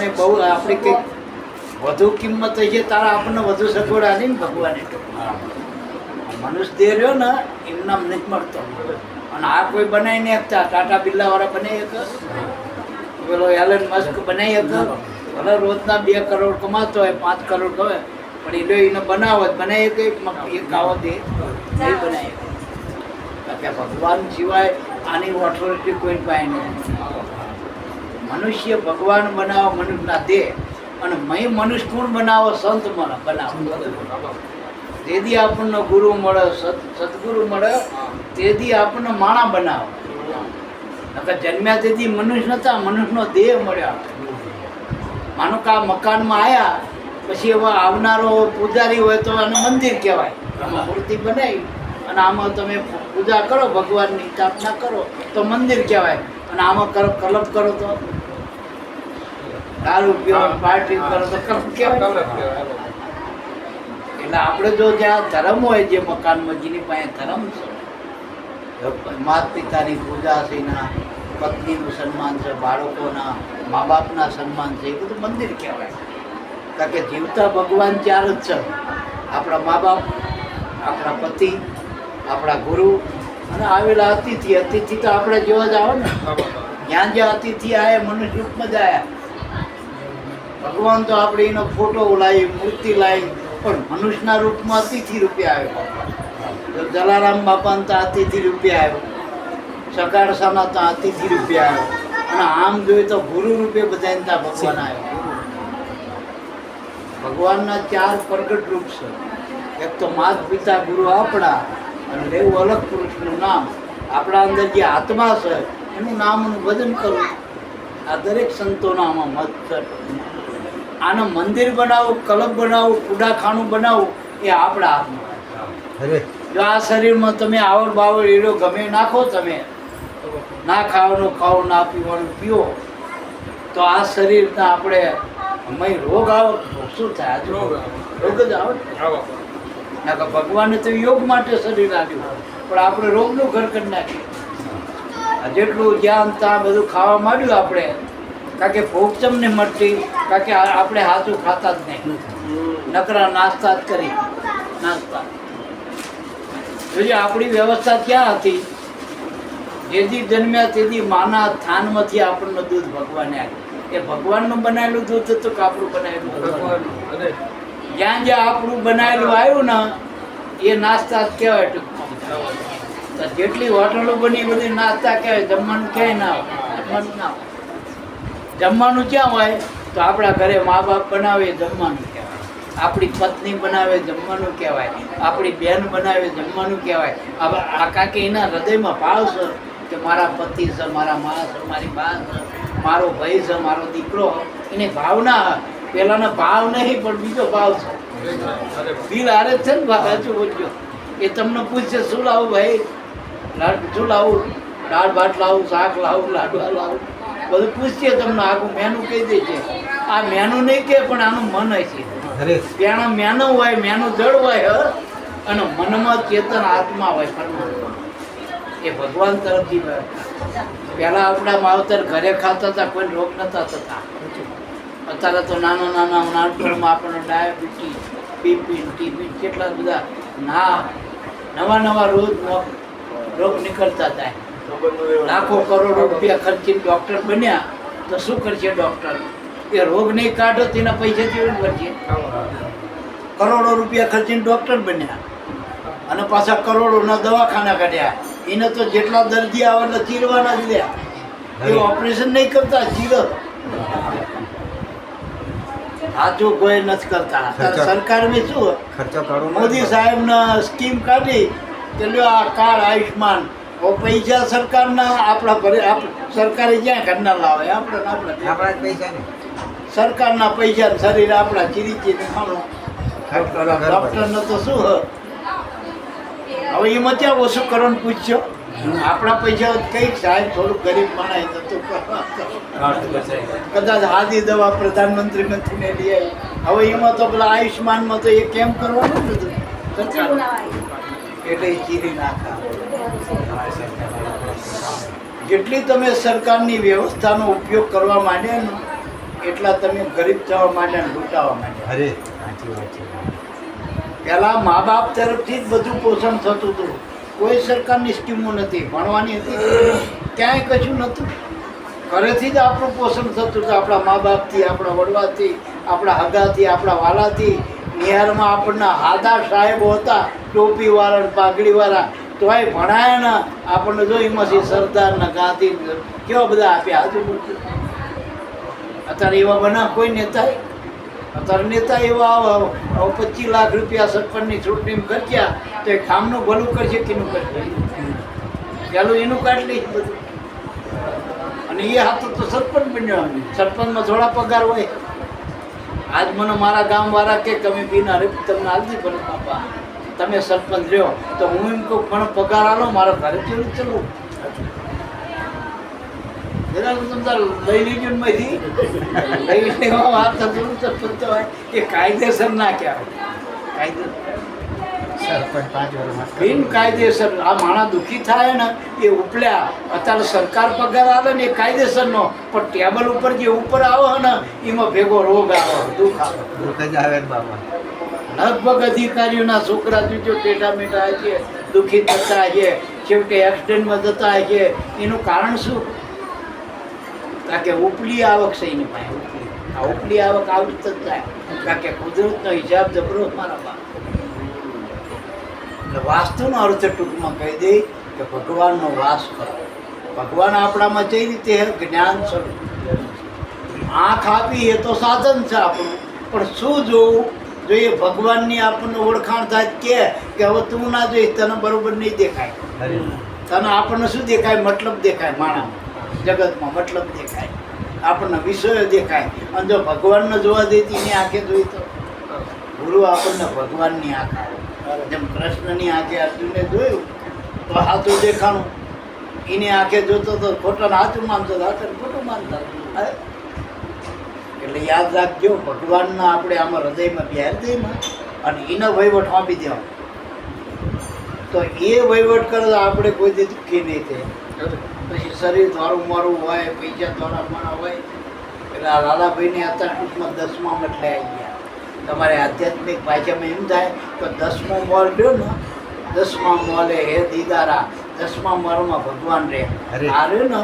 ભગવાને બહુ આપણી કંઈક વધુ કિંમત થઈ છે તારા આપણને વધુ સગવડ આલી ને ભગવાને મનુષ્ય દેહ રહ્યો ને એમનામ નથી મળતો. અને આ કોઈ બનાવી નહીં શકતા. ટાટા બિરલા વાળા બનાવી શકે. પેલો એલન મસ્ક બનાવી શકે. ભલે રોજના બે કરોડ કમાતો હોય પાંચ કરોડ કમાય પણ એ એને બનાવો જ. બનાવી શકે એક ગાવો આવો દે નહીં બનાવી શકે. ભગવાન સિવાય આની ઓથોરિટી કોઈ પાસે નથી મનુષ્ય ભગવાન બનાવો મનુષ્યના દેહ, અને મય મનુષ્ય કોણ બનાવો, સંત બનાવો. તેથી આપણને ગુરુ મળે સદગુરુ મળે, તેથી આપણને માણા બનાવો. નકર જન્મ્યા તેથી મનુષ્ય નતા, મનુષ્યનો દેહ મળ્યો માનો કે આ મકાનમાં આવ્યા પછી એવા આવનારો પૂજારી હોય તો આને મંદિર કહેવાય. આમાં મૂર્તિ બનાવી, અને આમાં તમે પૂજા કરો, ભગવાનની સ્થાપના કરો, તો મંદિર કહેવાય. અને આમાં કલપ કરો તો દારૂ પીવો પાર્ટી કરો તો કલપ કહેવાય એટલે આપણે જો જ્યાં ધર્મ હોય જે મકાન મજીની પાસે ધર્મ છે માતા પિતાની પૂજા છે એના પત્નીનું સન્માન છે બાળકોના મા બાપના સન્માન છે એ બધું મંદિર કહેવાય. કારણ કે જીવતા ભગવાન ચાર જ છે. આપણા મા બાપ આપણા પતિ આપણા ગુરુ અને આવેલા અતિથિ. અતિથિ તો આપણે જેવા જ આવે ને. જ્યાં જ્યાં અતિથિ આવે મનુષ્ય રૂપમાં જ આવ્યા ભગવાન તો આપણે એનો ફોટો લાવી મૂર્તિ લાવી પણ મનુષ્યના રૂપમાં અતિથિ રૂપે આવ્યો. જલારામ બાપાને તો અતિથિ રૂપે આવ્યો. સકાળસાના તો અતિથિ રૂપે આવ્યો. અને આમ જોઈએ તો ગુરુ રૂપે બધાને ત્યાં ભગવાન આવ્યો. ભગવાનના ચાર પ્રગટ રૂપ છે. એક તો માત પિતા ગુરુ આપણા અને લેવું અલગ પુરુષનું નામ. આપણા અંદર જે આત્મા છે એનું નામનું ભજન કરવું. આ દરેક સંતોના આમાં મત છે. આનું મંદિર બનાવવું કલબ બનાવવું કુડાખાનું બનાવવું એ આપણા હાથમાં અરે. જો આ શરીરમાં તમે આવડ બાવડ એડો ગમે નાખો તમે ના ખાવાનું ખાઓ ના પીવાનું પીઓ તો આ શરીરના આપણે મય રોગ આવે તો શું થાય? રોગ રોગ જ આવે ને. ના કે ભગવાને તો યોગ માટે શરીર આપ્યું. પણ આપણે રોગનું ઘર કરી નાખ્યું આ જેટલું જ્ઞાન ત્યાં બધું ખાવા માંડ્યું આપણે કારણ કે ભોગ ચમને મળતી. કારણ કે આપણે હાથું ખાતા જ નહીં. નકરા નાસ્તા જ કરી. નાસ્તા. જોઈએ, આપણી વ્યવસ્થા ક્યાં હતી? જેથી જન્મ્યા તેથી માના થાનમાંથી આપણને દૂધ ભગવાને આપ્યું. એ ભગવાનનું બનાવેલું દૂધ હતું કે આપણું બનાવેલું ભગવાન જ્યાં જ્યાં આપણું બનાવેલું આવ્યું ને, એ નાસ્તા જ કહેવાય ટૂંકમાં જેટલી હોટલો બની બધી નાસ્તા કહેવાય. જમવાનું ક્યાંય ના હોય જમવાનું ના હોય. જમવાનું ક્યાં હોય? તો આપણા ઘરે મા બાપ બનાવે જમવાનું કહેવાય. આપણી પત્ની બનાવે જમવાનું કહેવાય. આપણી બેન બનાવે જમવાનું કહેવાય. હવે આ કાકી એના હૃદયમાં ભાવ છે કે મારા પતિ છે, મારા મા છે, મારી બા છે, મારો ભાઈ છે, મારો દીકરો એને ભાવના પેલાના ભાવ નહીં, પણ બીજો ભાવ છે. દિલ હારે છે ને ભાવ સાચું બોલજો. એ તમને પૂછશે, શું લાવું ભાઈ? શું લાવું? દાળ ભાત લાવું, શાક લાવું, લાડવા લાવું? બધું પૂછશે તમને આખું મેનુ કહી દે છે. આ મેનુ નહીં કે પણ આનું મન છે. ત્યાં મેનુ હોય મેનુ જળ હોય હ, અને મનમાં ચેતન આત્મા હોય પરમાત્મા. એ ભગવાન તરફથી પહેલા આપણા માવતર ઘરે ખાતા હતા કોઈ રોગ નતા થતા. અત્યારે તો નાના નાના નાનપણમાં આપણને ડાયાબિટીસ બીપી ટીબી કેટલા બધા ના નવા નવા રોજ રોગ નીકળતા હતા લાખો કરોડો રૂપિયા ખર્ચીને ડૉક્ટર બન્યા તો શું કરશે ડૉક્ટર એ રોગ નહીં કાઢો તેના પૈસા કેવું કરશે. કરોડો રૂપિયા ખર્ચીને ડૉક્ટર બન્યા. અને પાછા કરોડોના દવાખાના કાઢ્યા. એને તો જેટલા દર્દી આવે એટલે ચીરવાના જ લ્યા એ ઓપરેશન નહીં કરતા ચીરો સાચો કોઈ નથી કરતા. સરકાર મેં શું? મોદી સાહેબના સ્કીમ કાઢી કે આ કાર્ડ આયુષ્માન પૈસા સરકારના આપણા સરકારે જ્યાં ઘરના લાવે આપણે ને આપણે આપણા જ પૈસા ને. સરકારના પૈસા શરીર આપણા ચીરી ચીરી ખાણું. ડૉક્ટરને તો શું હવે એમાં ત્યાં ઓછું કરવાનું પૂછ્યો આપણા પૈસા કંઈક સાહેબ થોડું ગરીબ મનાય તો તું કદાચ આદિ દવા પ્રધાનમંત્રી મંત્રીને લઈ આવી હવે એમાં તો પેલા આયુષ્યમાનમાં તો એ કેમ કરવાનું બધું? એટલે એ ચીરી નાખા. જેટલી તમે સરકારની વ્યવસ્થાનો ઉપયોગ કરવા માંડ્યા ને એટલા તમે ગરીબ થવા માંડ્યા ને લૂંટાવા માંડ્યા અરે સાચી વાત છે. પહેલાં મા બાપ તરફથી જ બધું પોષણ થતું હતું. કોઈ સરકારની સ્કીમો નથી ભણવાની હતી. ક્યાંય કશું નહોતું. ઘરેથી જ આપણું પોષણ થતું હતું. આપણા મા બાપથી આપણા વડવાથી આપણા હગાથી આપણા વાલાથી. નિહારમાં આપણના હાદા સાહેબો હતા ટોપીવાળા પાઘડીવાળા તોય ભણાય ને આપણને જો એમાંથી સરદાર ને ગાંધી કેવા બધા આપ્યા અત્યારે એવા બના કોઈ નેતા અત્યારે નેતા એવા પચીસ લાખ રૂપિયા સરપંચની ચૂંટણી ખર્ચ્યા તો એ ગામનું ભલું કરશે કેનું કરશે પેલું એનું કાઢ લઈશ બધું. અને એ હાથ તો સરપંચ બન્યો સરપંચમાં થોડા પગાર હોય. આજ મને મારા ગામવાળા કે તમે બિના તમને આલજી ભલે બાપા. તમે સરપંચ રહ્યો તો હું એમ કહું પણ પગાર આલો મારા ઘરે જેવું ચલવું. લઈ ને માંથી લઈ લેવા વાત તો સરપંચ હોય એ કાયદેસર ના કહેવાય. કાયદેસર. બિન કાયદેસર આ માણસ દુઃખી થાય ને એ ઉપલ્યા. અત્યારે સરકાર પગાર આવે ને એ કાયદેસરનો. પણ ટેબલ ઉપર જે ઉપર આવે ને એમાં ભેગો રોગ આવે દુઃખ આવે. દુઃખ જ આવે ને બાપા. લગભગ અધિકારીઓના છોકરા જો ટેટા મેટા છે, દુઃખી થતા છે, છેવટે એક્સિડન્ટમાં જતા છે. એનું કારણ શું? કારણ કે ઉપલી આવક છે એની પાસે, ઉપલી. આ ઉપલી આવક આવી જ થાય કારણ કે કુદરતનો હિસાબ જબરો મારા બાપ. એટલે વાસ્તુનો અર્થ ટૂંકમાં કહી દઈ કે ભગવાનનો વાસ કરો. ભગવાન આપણામાં જે રીતે જ્ઞાન સ્વરૂપ. આંખ આપી એ તો સાધન છે આપણું. પણ શું જોવું? જો એ ભગવાનની આપણને ઓળખાણ થાય કે કે હવે તું ના જોઈશ તને બરોબર નહીં દેખાય. તને આપણને શું દેખાય? મતલબ દેખાય માણસ. જગતમાં મતલબ દેખાય. આપણને વિષયો દેખાય. અને જો ભગવાનને જોવા દેતી એની આંખે જોઈ તો. ગુરુ આપણને ભગવાનની આંખ આવે. જેમ કૃષ્ણની આંખે અર્જુને જોયું તો હાથું દેખાણું. એની આંખે જોતો તો ખોટાને હાથું માનતો હતો હાથે ખોટું માનતા. યાદ રાખજો ભગવાનના આપણે આમાં હૃદયમાં બે દઈમાં અને એનો વહીવટ આપી દેવાનો. તો એ વહીવટ કરે આપણે કોઈ દી દુઃખી નહીં થાય. પછી શરીર થોડું મારું હોય પૈસા થોડા મારા હોય એટલે આ લાલાભાઈને અત્યારે ટૂંકમાં દસમા એટલે આવી ગયા. તમારે આધ્યાત્મિક ભાષામાં એમ થાય તો દસમો મોલ રહ્યો ને દસમા મોલે હે દીદારા દસમા મોલમાં ભગવાન રહે. આ રહ્યું ને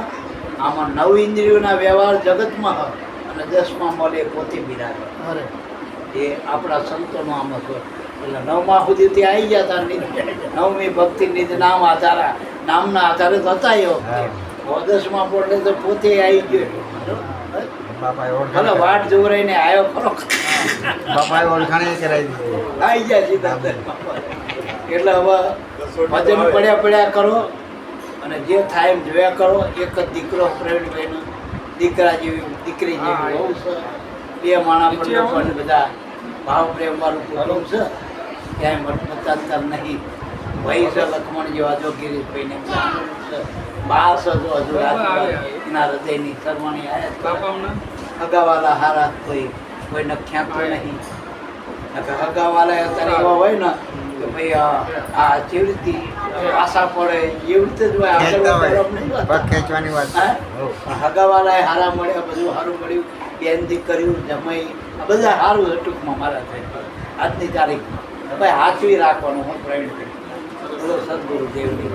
આમાં નવ ઇન્દ્રિયોના વ્યવહાર જગતમાં હોય. અને દસમા મળે પોતે બિરાજે એ આપણા સંતોનો આમ છે એટલે નવમા સુધી ત્યાં આવી ગયા હતા નવમી ભક્તિ નિજ નામ આધારા નામના આધારે તો હતા એ વખતે. દસમા પોટલે તો પોતે આવી ગયો. ભલે વાટ જોવરાઈને આવ્યો ખરો. બાપાએ ઓળખાણ કરાવી આવી જાય સીધા એટલે હવે ભજન પડ્યા પડ્યા કરો અને જે થાય એમ જોયા કરો. એક જ દીકરો પ્રવીણભાઈનો દીકરા જેવી દીકરી જેવી બે માણા પણ બધા ભાવ પ્રેમ વાળું કુટુંબ છે. ક્યાંય મતમતાંતર નહીં. ભાઈ છે લક્ષ્મણ જેવા જો ગિરીશભાઈને છે. બા છે જો હજુ એના હૃદયની કરવાની આયા અગાવાલા હારા કોઈ કોઈને ખ્યાતો નહીં. અગાવાલા અત્યારે એવા હોય ને કે ભાઈ આ આ જેવી રીતે આશા પડે એવી રીતે જ હોય આગળ ખેંચતા હોય તરફ નહીં હોતા. પગ ખેંચવાની વાત હા? હો. પણ હગાવાલાએ હારા મળ્યા બધું સારું મળ્યું બેનથી કર્યું જમાઈ આ બધા સારું ટૂંકમાં મારા થાય આજની તારીખમાં ભાઈ હાચવી રાખવાનું હું પ્રવીણ બોલો સદગુરુ દેવની.